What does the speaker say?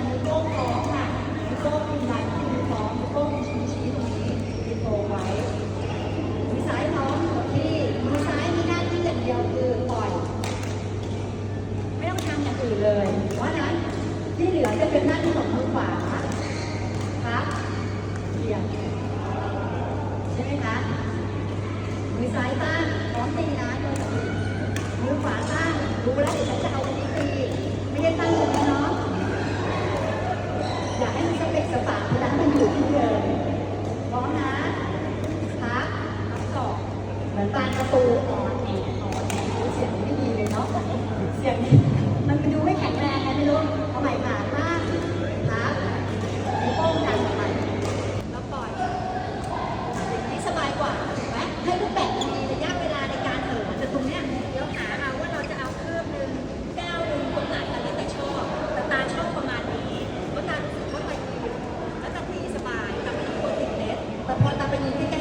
วโป้งท้องค่ะนิ้วโป้งมีดันที่นิ้วท้องนิ้วโป้งชี้ชี้ตรงนี้มีโตไว้มือซ้ายท้องกับที่มือซ้ายมีหน้าที่อย่างเดียวคือปล่อย ไม่ต้องทำอย่างอื่นเลย เพราะฉะนั้นที่เหลือจะเป็นหน้าที่ของมือขวาครับเบี่ยงใช่ไหมคะมือซ้ายตั้งพร้อมตีนะโดยมือขวาตั้งรู้แล้วเดี๋ยวฉันจะเอาตรงนี้ตีไม่ได้ตั้งตรง อยากให้มันสเปกสปะเวลามันอยู่ที่เดิมพร้อมนะพักพักศอกเหมือนตานประตูอ่อนแออ่อนแอเสียงไม่ดีเลยเนาะเสียงมันดูไม่แข็งแรงไงไม่รู้เอาใหม่ค่ะตั้งพักนิ้วโป้งดันออกไปแล้วปล่อยอย่างนี้สบายกว่าถูกไหมให้รูปแบบมีระ happening.